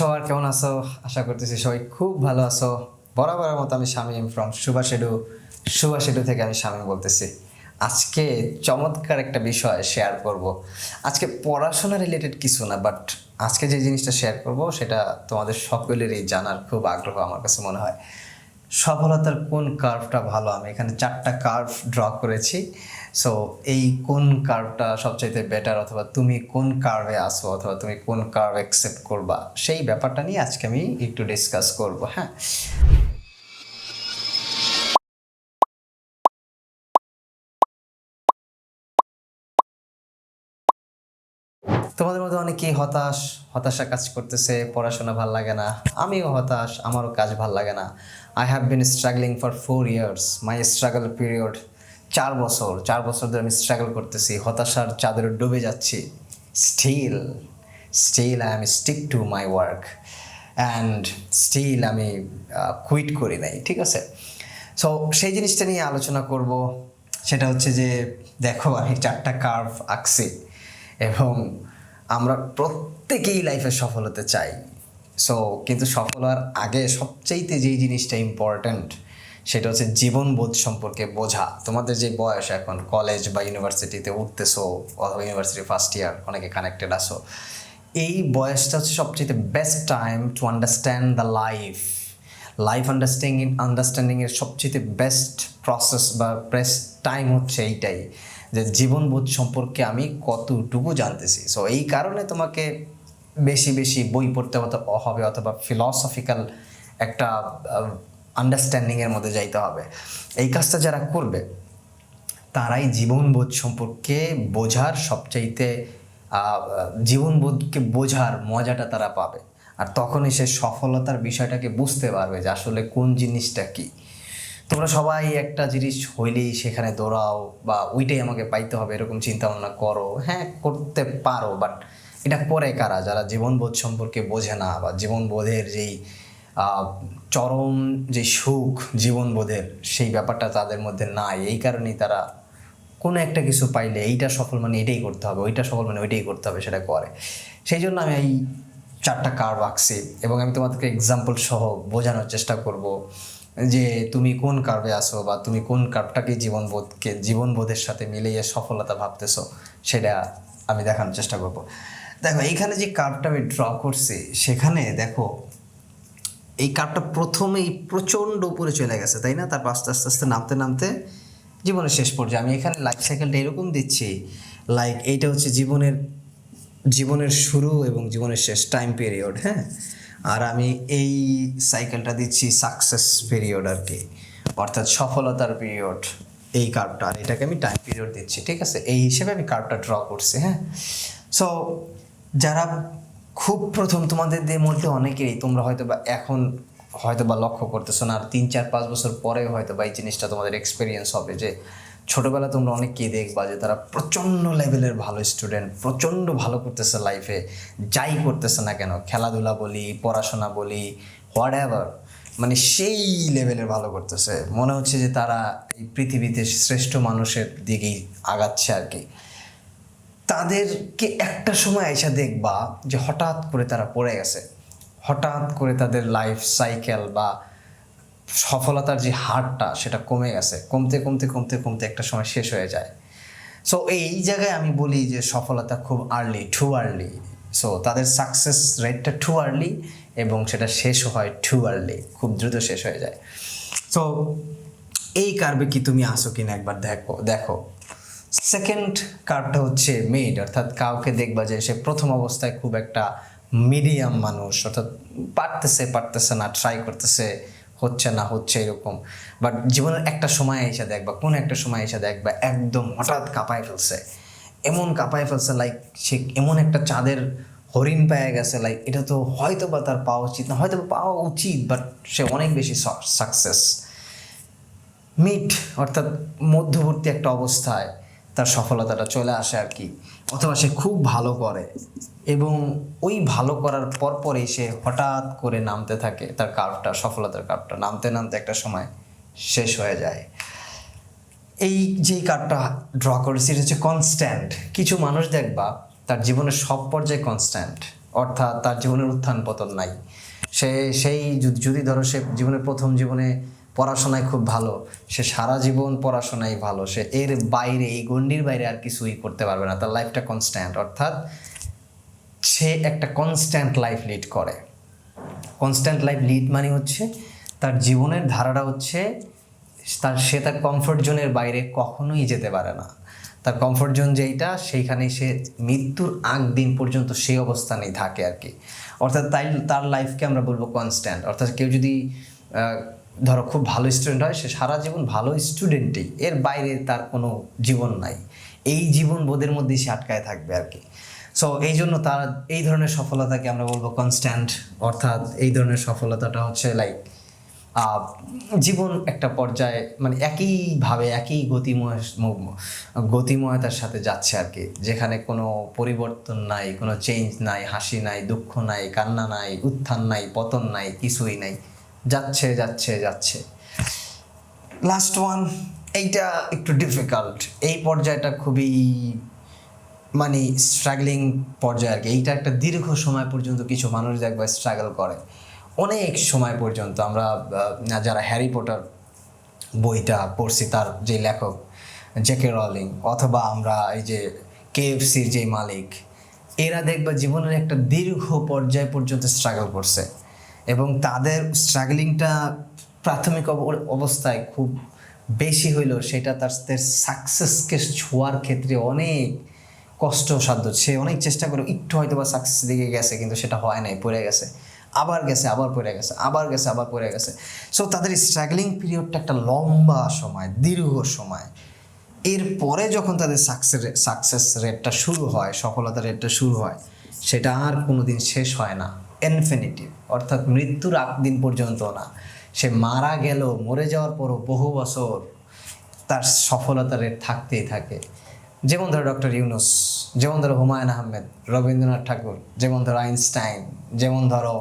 সবার কেমন আছো? আশা করতেছি সবাই খুব ভালো আছো। বরাবরের মতো আমি শামীম ফ্রম সুভা শেডু সুভা শেডু থেকে আমি শামীম বলতেছি। আজকে চমৎকার একটা বিষয় শেয়ার করব। আজকে পড়াশোনা রিলেটেড কিছু না বাট আজকে যে জিনিসটা শেয়ার করব সেটা তোমাদের সকলেরই জানার খুব আগ্রহ আমার কাছে মনে হয়। সফলতার কোন কার্ভটা ভালো? আমি এখানে চারটা কার্ভ ড্র করেছি। সো এই কোন কার্ভটা সবচাইতে বেটার অথবা তুমি কোন কার্ভে আসো অথবা তুমি কোন কার্ভ অ্যাকসেপ্ট করবা? সেই ব্যাপারটা নিয়ে আজকে আমি একটু ডিসকাস করব হ্যাঁ? তোমাদের মধ্যে অনেকেই হতাশ, হতাশা কাজ করতেছে, পড়াশোনা ভালো লাগে না। আমিও হতাশ, আমারও কাজ ভালো লাগে না। I have been struggling for four years my struggle period চার বছর চার বছর ধরে আমি স্ট্রাগল করতেছি, হতাশার চাদরে ডুবে যাচ্ছি। Still still I am stick to my work and still আমি কুইট করি নাই, ঠিক আছে? সো সেই জিনিসটা নিয়ে আলোচনা করব। সেটা হচ্ছে যে, দেখো, আমি চারটা কার্ভ আঁকছি এবং আমরা প্রত্যেকেই লাইফে সফল হতে চাই। সো কিন্তু সফল হওয়ার আগে সবচাইতে যেই জিনিসটা ইম্পর্ট্যান্ট সেটা হচ্ছে জীবনবোধ সম্পর্কে বোঝা। তোমাদের যে বয়স এখন কলেজ বা ইউনিভার্সিটিতে উঠতেছো অথবা ইউনিভার্সিটি ফার্স্ট ইয়ার অনেকে কানেক্টেড আসো এই বয়সটা হচ্ছে সবচেয়ে best time to understand the life life understanding আন্ডারস্ট্যান্ডিংয়ের সবচেয়ে বেস্ট প্রসেস বা বেস্ট টাইম হচ্ছে এইটাই যে জীবনবোধ সম্পর্কে আমি কতটুকু জানতেছি। সো এই কারণে তোমাকে বেশি বেশি বই পড়তে হবে অথবা ফিলসফিক্যাল একটা আন্ডারস্ট্যান্ডিংয়ের মধ্যে যাইতে হবে। এই কাজটা যারা করবে, তারাই জীবনবোধ সম্পর্কে বোঝার সবচাইতে জীবনবোধকে বোঝার মজাটা তারা পাবে। আর তখনই সে সফলতার বিষয়টাকে বুঝতে পারবে যে আসলে কোন জিনিসটা কি। তোমরা সবাই একটা জিনিস হইলেই সেখানে দৌড়াও বা ওইটাই আমাকে পাইতে হবে, এরকম চিন্তা ভাবনা করো। হ্যাঁ করতে পারো বাট এটা করে কারা? যারা জীবনবোধ সম্পর্কে বোঝে না বা জীবনবোধের যেই চরম যে সুখ জীবনবোধের সেই ব্যাপারটা তাদের মধ্যে নাই। এই কারণেই তারা কোনো একটা কিছু পাইলে এইটা সফল মানে এটাই করতে হবে, ওইটা সফল মানে ওইটাই করতে হবে সেটা করে। সেই জন্য আমি এই চারটা কার্ভ আঁকছি এবং আমি তোমাদেরকে এক্সাম্পল সহ বোঝানোর চেষ্টা করব যে তুমি কোন কার্ভে আসো বা তুমি কোন কার্ভটাকে জীবনবোধকে, জীবনবোধের সাথে মিলিয়ে সফলতা ভাবতেছো সেটা আমি দেখানোর চেষ্টা করব। দেখো, এইখানে যে কার্ভটা আমি ড্র করছি, সেখানে দেখো এই কার্ভটা প্রথমেই প্রচণ্ড উপরে চলে গেছে, তাই না? তারপর আস্তে আস্তে আস্তে নামতে নামতে জীবনের শেষ পর্যায়ে। আমি এখানে লাইফ সাইকেলটা এরকম দিচ্ছি লাইক এইটা হচ্ছে জীবনের জীবনের শুরু এবং জীবনের শেষ টাইম পিরিয়ড হ্যাঁ? আর আমি এই সাইকেলটা দিচ্ছি সাকসেস পিরিয়ড আর কি অর্থাৎ সফলতার পিরিয়ড এই কার্ভটা। আর এটাকে আমি টাইম পিরিয়ড দিচ্ছি, ঠিক আছে? এই হিসেবে আমি কার্ভটা ড্র করছি হ্যাঁ? সো যারা খুব প্রথম তোমাদের দের মধ্যে অনেকেরই, তোমরা হয়তো বা এখন হয়তো বা লক্ষ্য করতেছো না, আর তিন, চার, পাঁচ বছর পরে হয়তো বা এই জিনিসটা তোমাদের এক্সপিরিয়েন্স হবে যে, ছোটোবেলা তোমরা অনেককেই দেখবা যে তারা প্রচণ্ড লেভেলের ভালো স্টুডেন্ট প্রচণ্ড ভালো করতেছে লাইফে যাই করতেছে না কেন, খেলাধুলা বলি, পড়াশোনা বলি হোয়াট এভার মানে সেই লেভেলের ভালো করতেছে। মনে হচ্ছে যে তারা এই পৃথিবীতে শ্রেষ্ঠ মানুষের দিকেই আগাচ্ছে আর কি। তাদেরকে একটা সময় এসে দেখবা যে হঠাৎ করে তারা পড়ে গেছে। হঠাৎ করে তাদের লাইফ সাইকেল বা সফলতার যে হারটা সেটা কমে গেছে। কমতে কমতে কমতে কমতে একটা সময় শেষ হয়ে যায়। সো এই জায়গায় আমি বলি যে সফলতা খুব আর্লি টু আর্লি সো তাদের সাকসেস রেটটা টু আর্লি এবং সেটা শেষ হয় টু আর্লি খুব দ্রুত শেষ হয়ে যায়। সো এই কার্ভে কি তুমি আসো কিনা একবার দেখো দেখো। সেকেন্ড কার্ভটা হচ্ছে মেড অর্থাৎ কাউকে দেখবা যে সে প্রথম অবস্থায় খুব একটা মিডিয়াম মানুষ, অর্থাৎ পারতেছে পারতেছে না ট্রাই করতেছে, হচ্ছে না, হচ্ছে এরকম। বাট জীবনের একটা সময় এসে দেখবা, কোন একটা সময় এসে দেখবা, একদম হঠাৎ কাঁপায় ফেলছে। এমন কাঁপায় ফেলছে লাইক সে এমন একটা চাঁদের হরিণ পেয়ে গেছে লাইক এটা তো হয়তো বা তার পাওয়া উচিত না হয়তো পাওয়া উচিত বাট সে অনেক বেশি সাকসেস মিড অর্থাৎ মধ্যবর্তী একটা অবস্থায় তার সফলতাটা চলে আসে আর কি। অথবা সে খুব ভালো করে। এবং ওই ভালো করার পরপরই সে হঠাৎ করে নামতে থাকে, তার কার্ভটা, সফলতার কার্ভটা। নামতে নামতে একটা সময় শেষ হয়ে যায়। এই যেই কার্ডটা ড্র করেছি হচ্ছে কনস্ট্যান্ট কিছু মানুষ দেখবা, তার জীবনের সব পর্যায়ে কনস্ট্যান্ট অর্থাৎ তার জীবনের উত্থান পতন নাই। সে, সেই যদি ধরো সে জীবনের প্রথম জীবনে পড়াশোনায় খুব ভালো, সে সারা জীবন পড়াশোনায় ভালো, সে এর বাইরে, এই গণ্ডির বাইরে আর কিছুই করতে পারবে না, তার লাইফটা কনস্ট্যান্ট অর্থাৎ সে একটা কনস্ট্যান্ট লাইফ লিড করে। কনস্ট্যান্ট লাইফ লিড মানে হচ্ছে তার জীবনের ধারাটা হচ্ছে তার, সে তার কমফোর্ট জোনের বাইরে কখনোই যেতে পারে না। তার কমফোর্ট জোন যেইটা সেইখানে সে মৃত্যুর আগ দিন পর্যন্ত সেই অবস্থানেই থাকে আর কি। অর্থাৎ তাই, তার লাইফকে আমরা বলব কনস্ট্যান্ট অর্থাৎ কেউ যদি ধরো খুব ভালো স্টুডেন্ট হয়, সে সারা জীবন ভালো স্টুডেন্টই এর বাইরে তার কোনো জীবন নাই। এই জীবন বোধের মধ্যেই সে আটকায় থাকবে আর কি। সো এই জন্য তার এই ধরনের সফলতাকে আমরা বলব কনস্ট্যান্ট অর্থাৎ এই ধরনের সফলতাটা হচ্ছে লাইক জীবন একটা পর্যায়ে মানে একইভাবে একই গতিময়, গতিময়তার সাথে যাচ্ছে আর কি। যেখানে কোনো পরিবর্তন নাই, কোনো চেঞ্জ নাই, হাসি নাই, দুঃখ নাই, কান্না নাই, উত্থান নাই, পতন নাই, কিছুই নাই। যাচ্ছে যাচ্ছে যাচ্ছে। লাস্ট ওয়ান এইটা একটু ডিফিকাল্ট এই পর্যায়টা খুবই মানে স্ট্রাগলিং পর্যায়ে আর কি। এইটা একটা দীর্ঘ সময় পর্যন্ত কিছু মানুষ দেখবে স্ট্রাগল করে। অনেক সময় পর্যন্ত আমরা যারা হ্যারি পটার বইটা পড়ছি, তার যে লেখক জেকে রলিং অথবা আমরা এই যে কেএফসির যে মালিক, এরা দেখবা জীবনের একটা দীর্ঘ পর্যায় পর্যন্ত স্ট্রাগল করছে। এবং তাদের স্ট্রাগলিংটা প্রাথমিক অব- অবস্থায় খুব বেশি হইলেও সেটা তার সাকসেসকে ছোঁয়ার ক্ষেত্রে অনেক কষ্টসাধ্য। সে অনেক চেষ্টা করে, একটু হয়তো বা সাকসেস দিকে গেছে, কিন্তু সেটা হয় নাই, পড়ে গেছে। আবার গেছে, আবার পড়ে গেছে, আবার গেছে, আবার পড়ে গেছে। সো তাদের স্ট্রাগলিং পিরিয়ডটা একটা লম্বা সময়, দীর্ঘ সময়। এরপরে যখন তাদের সাকসেস সাকসেস রেটটা শুরু হয় সফলতার রেটটা শুরু হয়, সেটা আর কোনো দিন শেষ হয় না। ইনফিনিটিভ অর্থাৎ মৃত্যুর আগ দিন পর্যন্ত না। সে মারা গেল, মরে যাওয়ার পরও বহু বছর তার সফলতার রেট থাকতেই থাকে। যেমন ধরো ডক্টর ইউনুস, যেমন ধরো হুমায়ুন আহমেদ, রবীন্দ্রনাথ ঠাকুর, যেমন ধরো আইনস্টাইন, যেমন ধরো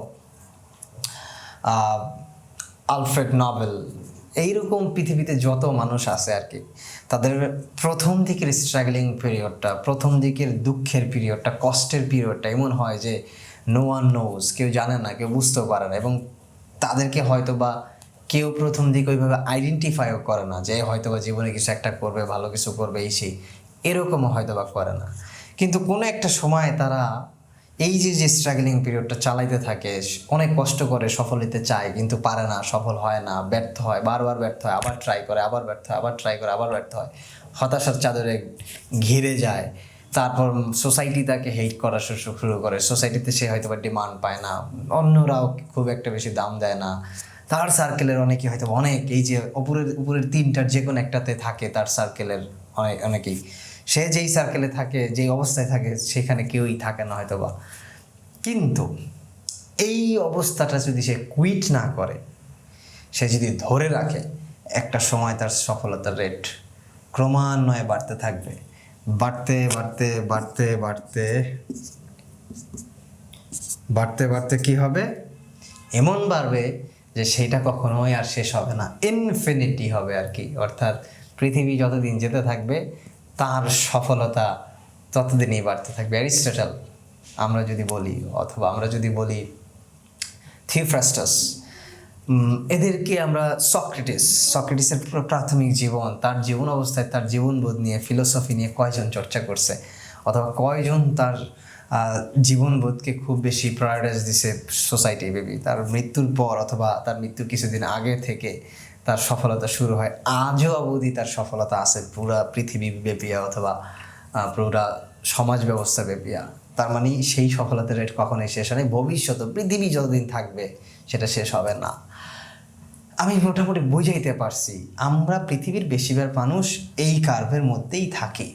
আলফ্রেড নভেল এইরকম পৃথিবীতে যত মানুষ আছে আর কি, তাদের প্রথম দিকের স্ট্রাগলিং পিরিয়ডটা প্রথম দিকের দুঃখের পিরিয়ডটা কষ্টের পিরিয়ডটা এমন হয় যে নো ওয়ান নোজ কেউ জানে না, কেউ বুঝতেও পারে না এবং তাদেরকে হয়তো বা কেউ প্রথম দিকে ওইভাবে আইডেন্টিফাইও করে না যে হয়তো বা জীবনে কিছু একটা করবে, ভালো কিছু করবে, এই সেই। এরকমও হয়তো বা করে না। কিন্তু কোনো একটা সময় তারা এই যে যে স্ট্রাগলিং পিরিয়ডটা চালাইতে থাকে, অনেক কষ্ট করে সফল হতে চায়, কিন্তু পারে না, সফল হয় না, ব্যর্থ হয়, বারবার ব্যর্থ হয়, আবার ট্রাই করে, আবার ব্যর্থ হয়, আবার ট্রাই করে, আবার ব্যর্থ হয়, হতাশার চাদরে ঘিরে যায়। তারপর সোসাইটি তাকে হেট করা শুরু করে। সোসাইটিতে সে হয়তো বা ডিমান্ড পায় না। অন্যরাও খুব একটা বেশি দাম দেয় না। তার সার্কেলের অনেকে হয়তো অনেক, এই যে উপরের উপরের তিনটার যে কোনো একটাতে থাকে তার সার্কেলের অনেক অনেকেই। সে যেই সার্কেলে থাকে, যেই অবস্থায় থাকে, সেখানে কেউই থাকে না হয়তো বা কিন্তু এই অবস্থাটা যদি সে কুইট না করে, সে যদি ধরে রাখে, একটা সময় তার সফলতার রেট ক্রমান্বয়ে বাড়তে থাকবে। বাড়তে বাড়তে বাড়তে বাড়তে বাড়তে বাড়তে কি হবে? এমন বাড়বে যে সেটা কখনোই আর শেষ হবে না। ইনফিনিটি হবে আর কি। অর্থাৎ পৃথিবী যতদিন যেতে থাকবে তার সফলতা ততদিনই বাড়তে থাকবে। অ্যারিস্টটল আমরা যদি বলি অথবা আমরা যদি বলি থিওফ্রাস্টাস উম, এদেরকে আমরা সক্রেটিস, সক্রেটিসের প্র- প্রাথমিক জীবন, তার জীবন অবস্থায়, তার জীবনবোধ নিয়ে ফিলোসফি নিয়ে কয়জন চর্চা করছে? অথবা কয়জন তার জীবনবোধকে খুব বেশি প্রায়োরিটাইজ দিছে সোসাইটি বেবি তার মৃত্যুর পর অথবা তার মৃত্যুর কিছুদিন আগে থেকে তার সফলতা শুরু হয়। আজও অবধি তার সফলতা আছে পুরা পৃথিবী ব্যাপিয়া অথবা পুরা সমাজ ব্যবস্থা ব্যাপিয়া তার মানে সেই সফলতার রেট কখনোই শেষ হয় ভবিষ্যতে পৃথিবী যতদিন থাকবে, সেটা শেষ হবে না। আমি মোটামুটি বুঝাইতে পারছি, আমরা পৃথিবীর বেশিরভাগ মানুষ এই কার্ভের মধ্যেই থাকি,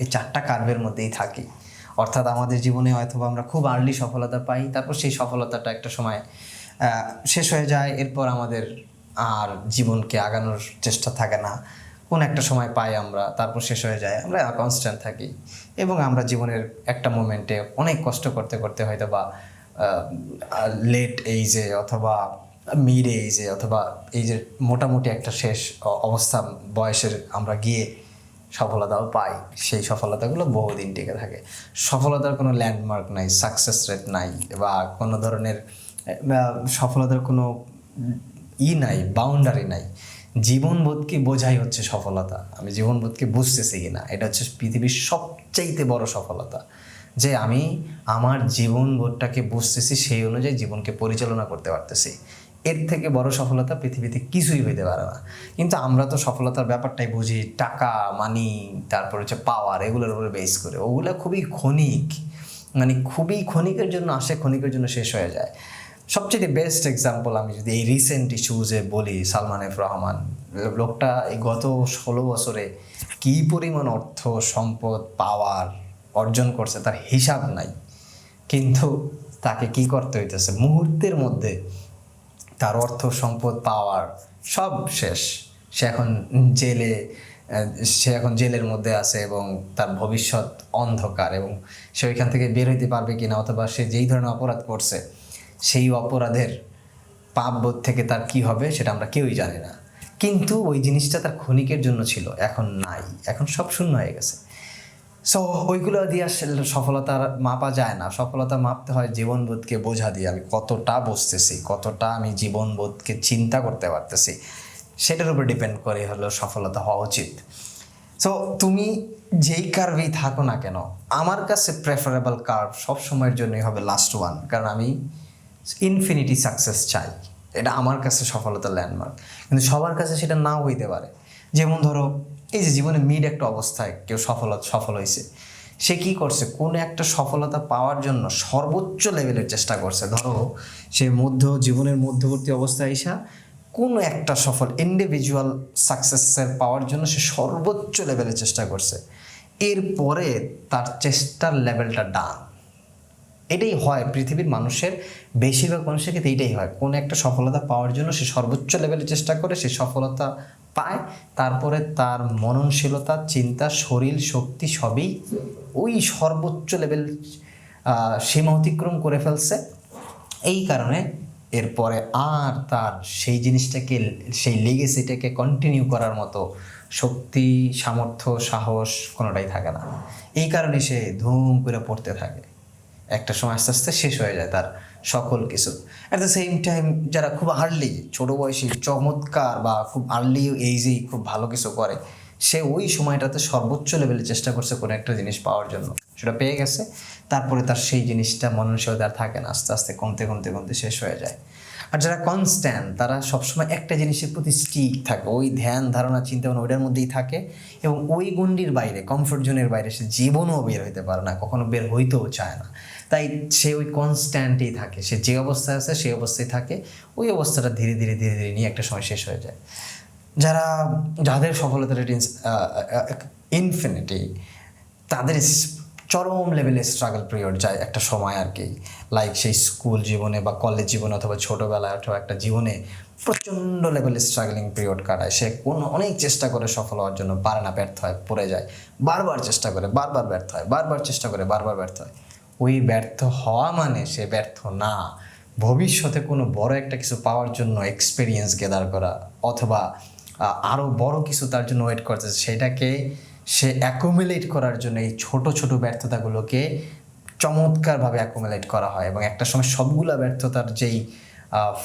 এই চারটা কার্ভের মধ্যেই থাকি। অর্থাৎ আমাদের জীবনে হয়তো আমরা খুব আর্লি সফলতা পাই, তারপর সেই সফলতাটা একটা সময় শেষ হয়ে যায়, এরপর আমাদের আর জীবনকে আগানোর চেষ্টা থাকে না। কোন একটা সময় পাই আমরা, তারপর শেষ হয়ে যায়, আমরা কনস্ট্যান্ট থাকি। এবং আমরা জীবনের একটা মোমেন্টে অনেক কষ্ট করতে করতে হয়তো বা লেট এইজে অথবা মিড এইজে অথবা এই যে মোটামুটি একটা শেষ অবস্থা বয়সের আমরা গিয়ে সফলতাও পাই, সেই সফলতাগুলো বহুদিন টিকে থাকে। সফলতার কোনো ল্যান্ডমার্ক নাই সাকসেস রেট নাই বা কোনো ধরনের সফলতার কোনো ই নাই বাউন্ডারি নাই। জীবনবোধকে বোঝাই হচ্ছে সফলতা। আমি জীবনবোধকে বুঝতেছি কিনা, এটা হচ্ছে পৃথিবীর সবচাইতে বড় সফলতা। যে আমি আমার জীবনবোধটাকে বুঝতেছি, সেই অনুযায়ী জীবনকে পরিচালনা করতে পারতেছি। এর থেকে বড় সফলতা পৃথিবীতে কিছুই হইতে পারে না। কিন্তু আমরা তো সফলতার ব্যাপারটাই বুঝি, টাকা মানি তারপর হচ্ছে পাওয়ার এগুলোর উপরে বেস করে। ওগুলো খুবই ক্ষণিক মানে খুবই ক্ষণিকের জন্য আসে, ক্ষণিকের জন্য শেষ হয়ে যায়। সবচেয়ে বেস্ট এক্সাম্পল আমি যদি এই রিসেন্ট ইস্যুজে বলি, সালমান এফ রহমান, লোকটা এই গত ষোলো বছরে কী পরিমাণ অর্থ, সম্পদ পাওয়ার অর্জন করছে তার হিসাব নাই। কিন্তু তাকে কি করতে হইতেছে? মুহূর্তের মধ্যে তার অর্থ সম্পদ, পাওয়ার সব শেষ। সে এখন জেলে, সে এখন জেলের মধ্যে আছে এবং তার ভবিষ্যৎ অন্ধকার এবং সে ওইখান থেকে বের হইতে পারবে কিনা অথবা সে যেই ধরনের অপরাধ করছে, সেই অপরাধের পাপবোধ থেকে তার কি হবে সেটা আমরা কেউই জানি না। কিন্তু ওই জিনিসটা তার ক্ষণিকের জন্য ছিল, এখন নাই, এখন সব শূন্য হয়ে গেছে। সো ওইগুলো দিয়ে আসলে সফলতা মাপা যায় না। সফলতা মাপতে হয় জীবনবোধকে বোঝা দিয়ে। আমি কতটা বুঝতেছি কতটা আমি জীবনবোধকে চিন্তা করতে পারতেছি, সেটার উপর ডিপেন্ড করে হলো সফলতা হওয়া উচিত। সো তুমি যেই কার্ভেই থাকো না কেন, আমার কাছে প্রেফারেবল কার্ভ সব সময়ের জন্যই হবে লাস্ট ওয়ান কারণ আমি ইনফিনিটি সাকসেস চাই। এটা আমার কাছে সফলতার ল্যান্ডমার্ক কিন্তু সবার কাছে সেটা নাও হইতে পারে। যেমন ধরো এই যে জীবনে মিড একটা অবস্থায় কেউ সফল সফল হয়েছে, সে কি করছে? কোনো একটা সফলতা পাওয়ার জন্য সর্বোচ্চ লেভেলের চেষ্টা করছে। ধরো, সে মধ্য, জীবনের মধ্যবর্তী অবস্থায় এসা কোনো একটা সফল ইন্ডিভিজুয়াল সাকসেসের পাওয়ার জন্য সে সর্বোচ্চ লেভেলের চেষ্টা করছে। এরপরে তার চেষ্টার লেভেলটা ডান। এটাই হয়, পৃথিবীর মানুষের বেশিরভাগ মানুষের ক্ষেত্রে এইটাই হয়। কোনো একটা সফলতা পাওয়ার জন্য সে সর্বোচ্চ লেভেলে চেষ্টা করে, সে সফলতা পায়। তারপরে তার মননশীলতা, চিন্তা, শরীর, শক্তি সবই ওই সর্বোচ্চ লেভেল সীমা অতিক্রম করে ফেলছে। এই কারণে এরপরে আর তার সেই জিনিসটাকে, সেই লেগেসিটাকে কন্টিনিউ করার মতো শক্তি, সামর্থ্য, সাহস কোনোটাই থাকে না। এই কারণে সে ধুম করে পড়তে থাকে। একটা সময় আস্তে আস্তে শেষ হয়ে যায় তার সকল কিছু। অ্যাট দ্য সেম টাইম যারা খুব আর্লি ছোটো বয়সে, চমৎকার বা খুব আর্লি এইজেই খুব ভালো কিছু করে, সে ওই সময়টাতে সর্বোচ্চ লেভেলে চেষ্টা করছে কোনো একটা জিনিস পাওয়ার জন্য। সেটা পেয়ে গেছে, তারপরে তার সেই জিনিসটা মননশীলতা আর থাকে না, আস্তে আস্তে কমতে কমতে কমতে শেষ হয়ে যায়। আর যারা কনস্ট্যান্ট তারা সবসময় একটা জিনিসের প্রতি স্টিক থাকে। ওই ধ্যান, ধারণা, চিন্তা ভাবনা ওইটার মধ্যেই থাকে এবং ওই গণ্ডির বাইরে কমফোর্ট জোনের বাইরে সে জীবনও বের হইতে পারে না, কখনো বের হইতেও চায় না। তাই সে ওই কনস্ট্যান্টেই থাকে, সে যে অবস্থায় আছে সেই অবস্থায় থাকে, ওই অবস্থাটা ধীরে ধীরে ধীরে ধীরে নিয়ে একটা সময় শেষ হয়ে যায়। যারা, যাদের সফলতার ইনফিনিটি তাদের চরম লেভেলে স্ট্রাগল পিরিয়ড যায় একটা সময় আর কি লাইক সেই স্কুল জীবনে বা কলেজ জীবনে অথবা ছোটোবেলায় অথবা একটা জীবনে প্রচণ্ড লেভেলে স্ট্রাগলিং পিরিয়ড কাটায়। সে কোনো, অনেক চেষ্টা করে সফল হওয়ার জন্য পারে না, ব্যর্থ হয়, পড়ে যায়। বারবার চেষ্টা করে, বারবার ব্যর্থ হয়, বারবার চেষ্টা করে, বারবার ব্যর্থ হয়। ওই ব্যর্থ হওয়া মানে সে ব্যর্থ না। ভবিষ্যতে কোনো বড় একটা কিছু পাওয়ার জন্য এক্সপিরিয়েন্স গেদার করা অথবা আরও বড় কিছু তার জন্য ওয়েট করতেছে, সেটাকে সে অ্যাকুমুলেট করার জন্য এই ছোট ছোট ব্যর্থতাগুলোকে চমৎকারভাবে অ্যাকুমুলেট করা হয় এবং একটা সময় সবগুলা ব্যর্থতার যেই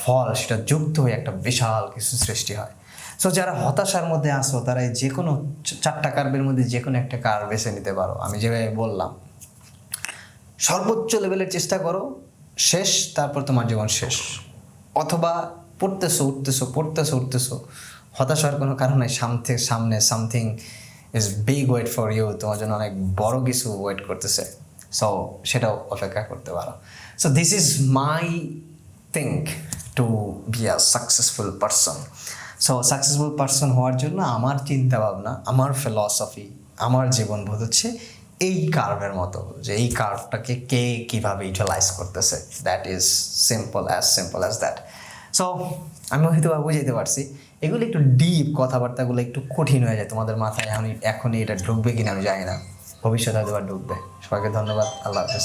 ফল সেটা যুক্ত হয়ে একটা বিশাল কিছু সৃষ্টি হয়। সো যারা হতাশার মধ্যে আসো তারা যে কোনো চারটা কার্বের মধ্যে যে কোনো একটা কার বেছে নিতে পারো। আমি যেভাবে বললাম, সর্বোচ্চ লেভেলের চেষ্টা করো, শেষ, তারপর তোমার জীবন শেষ। অথবা পড়তেছো, উঠতেছো পড়তেছো, উঠতেছো হতাশ হওয়ার কোনো কারণ সামনে সামনে something is big wait for you তোমার জন্য অনেক বড় কিছু ওয়েট করতেছে। সো সেটাও অপেক্ষা করতে পারো। So this is my think to be a successful person so successful person হওয়ার জন্য আমার চিন্তা ভাবনা, আমার ফিলসফি আমার জীবনবোধ হচ্ছে এই কার্ভের মতো, যে এই কার্ভটাকে কে কীভাবে ইউটিলাইজ করতেছে। That is simple as simple as that so আমি হয়তো বুঝাইতে পারছি। এগুলো একটু ডিপ কথাবার্তাগুলো একটু কঠিন হয়ে যায় তোমাদের মাথায়। আমি এখনই এটা ঢুকবে কিনা আমি জানি না। ভবিষ্যতে হয়তো ঢুকবে। সবাইকে ধন্যবাদ। আল্লাহ হাফেজ।